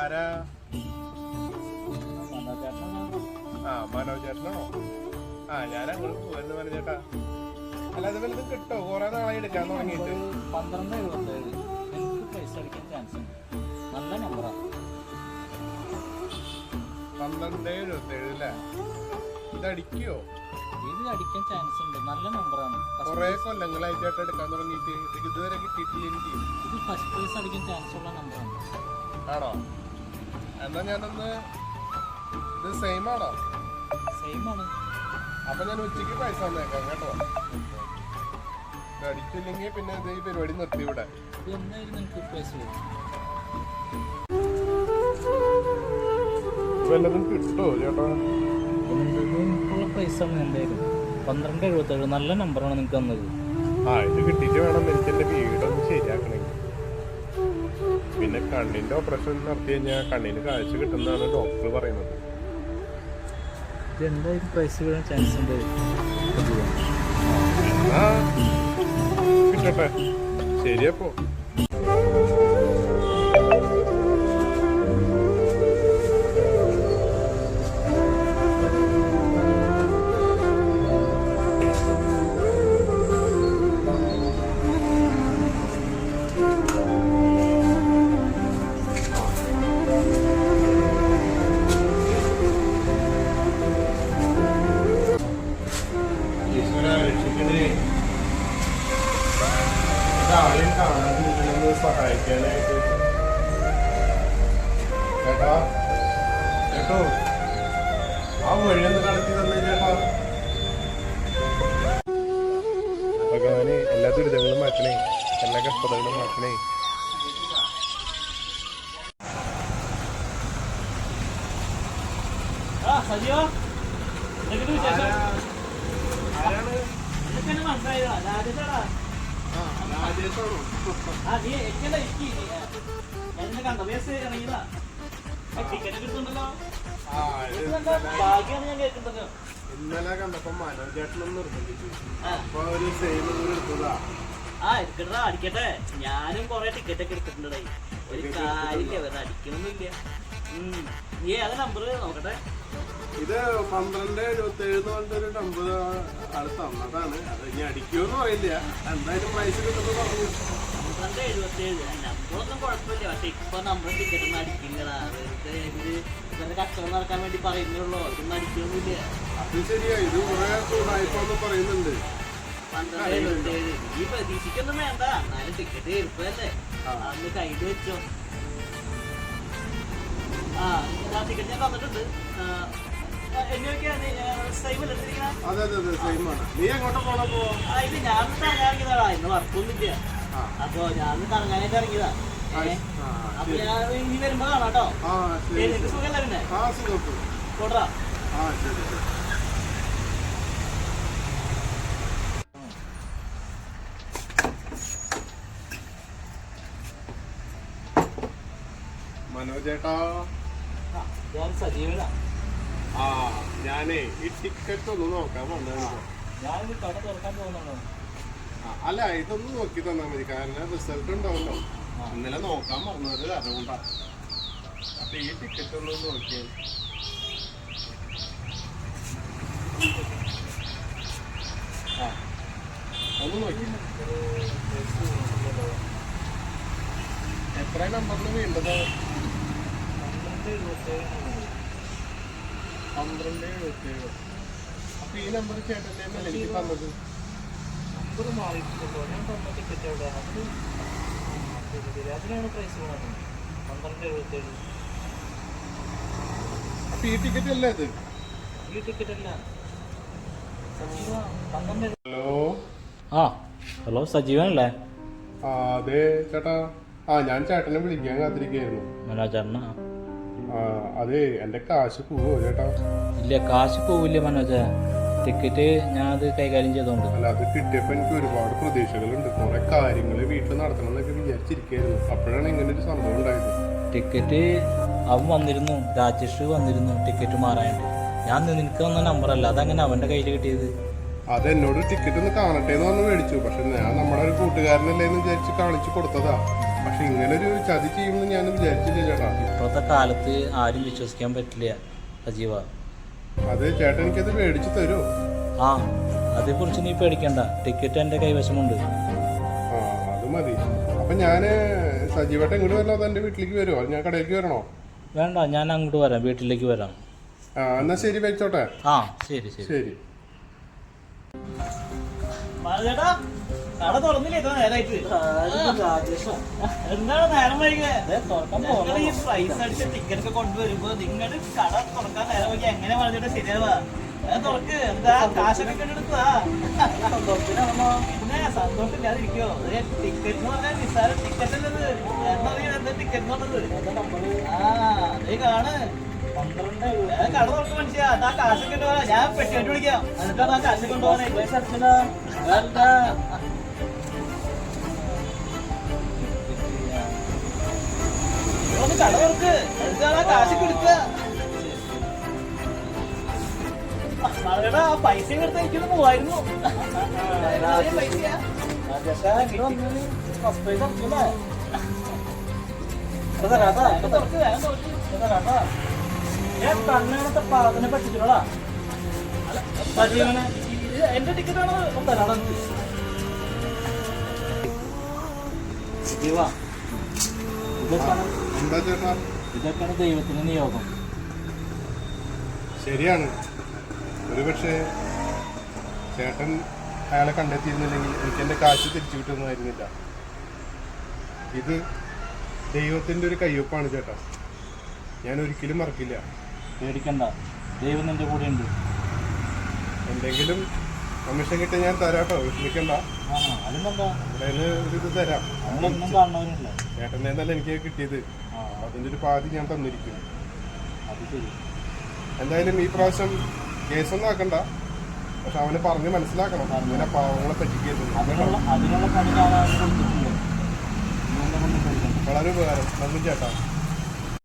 ആരാ? ആ ആ ഞാൻ അങ്ങോട്ട് പോയിരുന്നു മനോജ് ചേട്ടാ. അല്ല അത് വല്ലതും കിട്ടോ? കുറെ നാളായി എടുക്കാൻ തുടങ്ങിയിട്ട്. പന്ത്രണ്ട് എഴുപത്തേഴ്. എനിക്ക് പൈസ അടിക്കാൻ ചാൻസ് ഉണ്ട്. നല്ല നമ്പറാണ് പന്ത്രണ്ട് എഴുപത്തേഴ് അല്ലേ? ഇത് അടിക്കോ ഇത് അടിക്കാൻ ചാൻസ് ഉണ്ട്. നല്ല നമ്പറാണ് കുറെ കൊല്ലങ്ങളായി ചേട്ടാ എടുക്കാൻ തുടങ്ങിയിട്ട്. ഇത് ഇതുവരെ കിട്ടിയിട്ടില്ല എനിക്ക്. ഇത് ഫസ്റ്റ് പ്രൈസ് അടിക്കാൻ ചാൻസ് ഉള്ള ആണോ? എന്നാ ഞാനൊന്ന് ഇത് സെയിം ആണോ? സെയിം ആണ്. അപ്പൊ ഞാൻ ഉച്ചയ്ക്ക് പൈസ തന്നേക്കാം കേട്ടോ. അടിച്ചില്ലെങ്കിൽ പിന്നെ ഇത് ഈ പരിപാടി നിർത്തി ഇവിടെ. വല്ലതും കിട്ടോ ചേട്ടാ? പന്ത്രണ്ട് എഴുപത്തി ഏഴ് എന്തായാലും പന്ത്രണ്ട് എഴുപത്തേഴ്. നല്ല നമ്പറാണ് നിങ്ങൾക്ക് തന്നത്. ആ ഇത് കിട്ടിയിട്ട് വേണം എനിക്ക് എന്റെ വീടൊന്ന് ശരിയാക്കണമെങ്കിൽ. പിന്നെ കണ്ണിന്റെ ഓപ്പറേഷൻ നടത്തി കഴിഞ്ഞാൽ കണ്ണിന് കാഴ്ച കിട്ടുന്നതാണ് ഡോക്ടർ പറയുന്നത്. എന്തായാലും പൈസ വീഴാൻ ചാൻസ് ഉണ്ട്? കിട്ടട്ടെ. ശരിയപ്പോ സഹായിക്കാനായിട്ട് ചേട്ടാ ചേട്ടോ ആ വഴി ഒന്ന് കടത്തി തന്നെ ചേട്ടാ ഭഗവാന് എല്ലാ ദുരിതങ്ങളും മാറ്റണേ എല്ലാ കഷ്ടതകളും മാറ്റണേ ആ സജിയോ എന്തൊക്കെയുണ്ട് വിശേഷം ആരാണ് എന്തൊക്കെയാണ് മനസ്സിലായതാ രാജേഷാടാ ആ രാജേഷാണോ ആ നീ എനിക്കല്ല എനിക്ക് ഞാൻ നിന്നെ കണ്ട ബേസ് ഇറങ്ങിയതാ ടിക്കറ്റ് കിട്ടുന്നുണ്ടല്ലോ ആ ഇത് ഇത് നല്ല ഭാഗ്യമാണ് ഞാൻ കേൾക്കുന്നുണ്ടല്ലോ ഇന്നലെ കണ്ടപ്പോ മനോജ് ചേട്ടനൊന്നും നിർബന്ധിച്ചു ആ. എടുക്കണ്ടാ അടിക്കട്ടെ ഞാനും കൊറേ ടിക്കറ്റ് ഒക്കെ എടുത്തിട്ടുണ്ടായി ഒരു കാര്യമില്ല വെറുതെ ഉം. നീ ഏതാ നമ്പർ നോക്കട്ടെ ഇത് പന്ത്രണ്ട് ഇരുപത്തി ഏഴ് പറഞ്ഞൊരു നമ്പർ ആൾ തന്നതാണ് അത് ഇനി അടിക്കുമെന്ന് പറയില്ല. എന്തായാലും പ്രൈസ് കിട്ടുന്നു പറഞ്ഞു. പന്ത്രണ്ട് എഴുപത്തേഴ് നമ്പറൊന്നും കുഴപ്പമില്ല. പക്ഷെ ഇപ്പൊ നമ്മൾ ടിക്കറ്റ് ഒന്നും അടിക്കില്ലടാ വെറുതെ ഇവർ ഇവരുടെ കച്ചവടം നടക്കാൻ വേണ്ടി പറയുന്നുള്ളൂ. ഇതൊന്നും അടിക്കൊന്നുമില്ല അത് ശരിയാ. ഇത് കുറെ ചൂടായിപ്പോന്ന് പറയുന്നുണ്ട്. പന്ത്രണ്ട് എഴുപത്തേഴ് ഈ പ്രതീക്ഷിക്കൊന്നും വേണ്ട. എന്നാലും ടിക്കറ്റ് എളുപ്പമല്ലേ. അന്ന് കയ്യിൽ വെച്ചോ. ആ ടിക്കറ്റ് ഞാൻ തന്നിട്ടുണ്ട്. അതെ അതെ അതെ സെയിം ആണ്. നീ എങ്ങോട്ട് പോണ പോ ആ ഇത് ഞാൻ കറങ്ങാൻ ഇറങ്ങിയതാടാ ഇന്ന് വർക്കൊന്നുമില്ല. ആ. അപ്പൊ ഞാൻ കറങ്ങാനായിട്ട് ഇറങ്ങിയതാ. ആ, ആ, അപ്പൊ ശരി. ഞാൻ ഇനി വരുമ്പോ ശരി നിനക്ക് സുഖമല്ല പിന്നെ ആ ആ ശരി ശരി. മനോജ് ചേട്ടാ. ഞാൻ സജീവനാ. ആ ഞാനേ ഈ ടിക്കറ്റ് ഒന്ന് നോക്കാൻ വന്നതാണ് ഞാൻ കട തുറക്കാൻ പോകുന്നുണ്ടോ അല്ല ഇതൊന്ന് നോക്കി തന്നാ മതി കാരണം റിസൾട്ട് ഉണ്ടാവല്ലോ. ഇന്നലെ നോക്കാൻ പറഞ്ഞത് അതുകൊണ്ടാ. അപ്പൊ ഈ ടിക്കറ്റ് ഒന്ന് നോക്കിയാൽ ആ ഒന്ന് നോക്കി. എത്ര നമ്പറിന് വേണ്ടത്? പന്ത്രണ്ട് എഴുപത്തേഴ് അപ്പൊ ഈ നമ്പർ ചേട്ടന്റെ എനിക്ക് തന്നത്? നമ്പർ മാറിയിട്ടുണ്ടല്ലോ ഞാൻ തന്ന ടിക്കറ്റ് അവിടെ അത്. അതിനാണ് പ്രൈസ് വേണത് പന്ത്രണ്ട് എഴുപത്തേഴ് അപ്പൊ ഈ ടിക്കറ്റ് അല്ല ഇത്? ഈ ടിക്കറ്റ് അല്ല. ഹലോ? ആ ഹലോ സജീവനല്ലേ? ആ അതെ ചേട്ടാ. ആ ഞാൻ ചേട്ടനെ വിളിക്കാൻ കാത്തിരിക്കുകയായിരുന്നു ചേട്ടനാ അതെ എന്റെ കാശ് പോവോ ചേട്ടാ? ഇല്ല കാശ് പോവില്ല മനോജ. ടിക്കറ്റ് ഞാൻ അത് കൈകാര്യം ചെയ്തോണ്ട്. അല്ല അത് കിട്ടിയപ്പോൾ എനിക്ക് ഒരുപാട് പ്രതീക്ഷകളുണ്ട്. കുറെ കാര്യങ്ങൾ വീട്ടിൽ നടത്തണം എന്നൊക്കെ വിചാരിച്ചിരിക്കുകയായിരുന്നു അപ്പോഴാണ് ഇങ്ങനെ ഒരു സംഭവം ഉണ്ടായത്. ടിക്കറ്റ് അവൻ വന്നിരുന്നു രാജേഷ് വന്നിരുന്നു ടിക്കറ്റ് മാറാനായിട്ട്. ഞാൻ നിനക്ക് വന്ന നമ്പറല്ല അതങ്ങനെ അവന്റെ കയ്യിൽ കിട്ടിയത്. അത് എന്നോട് ടിക്കറ്റ് ഒന്ന് കാണട്ടെ എന്ന് പറഞ്ഞ് മേടിച്ചു. പക്ഷെ ഞാൻ നമ്മുടെ ഒരു കൂട്ടുകാരനല്ലേ എന്ന് വിചാരിച്ച് കാണിച്ചു കൊടുത്തതാ. പക്ഷെ ഒരു ചതി ചെയ്യുമെന്ന് ഞാൻ വിചാരിച്ചില്ല ചേട്ടാ. ഇപ്പോഴത്തെ കാലത്ത് ആരും വിശ്വസിക്കാൻ പറ്റില്ല സജീവ. അത് ചേട്ടൻ എനിക്കത് മേടിച്ചു തരുമോ ആ അതേക്കുറിച്ച് നീ പേടിക്കണ്ട. ടിക്കറ്റ് എന്റെ കൈവശമുണ്ട്. ആ അത് മതി. അപ്പൊ ഞാൻ സജീവേട്ടൻ ഇങ്ങോട്ട് വരണോ അതോ എന്റെ വീട്ടിലേക്ക് വരുമോ ഞാൻ കടയിലേക്ക് വരണോ? വേണ്ട ഞാൻ അങ്ങോട്ട് വരാം. വീട്ടിലേക്ക് വരാം. ആ എന്നാ ശരി വെച്ചോട്ടെ. ആ ശരി ശരി. ശരി. ചേട്ടാ. കട തുറന്നില്ലേ ഇത്ര നേരമായിട്ട് എന്താണ് നേരം വൈകിയത് ഈ പ്രൈസ് അടിച്ച ടിക്കറ്റ് ഒക്കെ കൊണ്ടുവരുമ്പോ കട തുറക്കാൻ നേരം വൈകി എങ്ങനെ പറഞ്ഞിട്ട് ശരിയാവാ. തുറക്ക്. എന്താ കാശൊക്കെ കെട്ടെടുത്തതാ പിന്നെ സന്തോഷമില്ലാതിരിക്കോ. ടിക്കറ്റ് എന്ന് പറഞ്ഞാൽ നിസ്സാര ടിക്കറ്റ് അല്ലത്. എന്നറിയാം എന്താ ടിക്കറ്റ് എന്ന് പറഞ്ഞത്? ആ അതേ കാണ്. ഞാൻ കട തുറക്ക് മനുഷ്യ. ആ കാശൊക്കെ ഇട്ട് പോരാ. ഞാൻ പെട്ടിട്ട് വിളിക്കാം. എന്നിട്ടാണ് ആ കാശ് കൊടുക്കുക മകളെടാ, ആ പൈസ എടുത്ത് എനിക്കൊന്ന് പോവായിരുന്നു. ചെറിയ പൈസയാ വേഗം തുറക്ക്, വേഗം തുറക്ക്. കണ്ണാണത്തെ പാകത്തിനെ പറ്റിച്ചോളാ സജീവനെ ഇത് എന്റെ ടിക്കറ്റ് ആണോ തരാടാ സജീവ ഇതൊക്കെയാണ് ദൈവത്തിന്റെ നിയോഗം. ശരിയാണ്. ഒരുപക്ഷെ ചേട്ടൻ അയാളെ കണ്ടെത്തിയിരുന്നില്ലെങ്കിൽ എനിക്ക് എന്റെ കാശ് തിരിച്ചു കിട്ടുന്നതായിരുന്നില്ല ഇത് ദൈവത്തിന്റെ ഒരു കയ്യൊപ്പാണ് ചേട്ടാ. ഞാൻ ഒരിക്കലും മറക്കില്ല. പേടിക്കണ്ട. ദൈവം നിന്റെ കൂടെ ഉണ്ട് എന്തെങ്കിലും കമ്മീഷൻ കിട്ടി ഞാൻ തരാട്ടോ. വിഷമിക്കണ്ട. അതിനെന്താ? ഇവിടെ ഒരു ഇത് തരാം. നമ്മളൊന്നും കാണുന്നവരില്ല എനിക്ക് കിട്ടിയത്. അതിന്റെ അതിന്റെ ഒരു പാതി ഞാൻ തന്നിരിക്കും. അത് ശരി. എന്തായാലും ഈ പ്രാവശ്യം കേസൊന്നും ആക്കണ്ട. പക്ഷെ അവനെ പറഞ്ഞ് മനസ്സിലാക്കണം. അങ്ങനെ പാവങ്ങളെ പറ്റിക്കരുത്. വളരെ ഉപകാരം. നന്ദി ചേട്ടാ.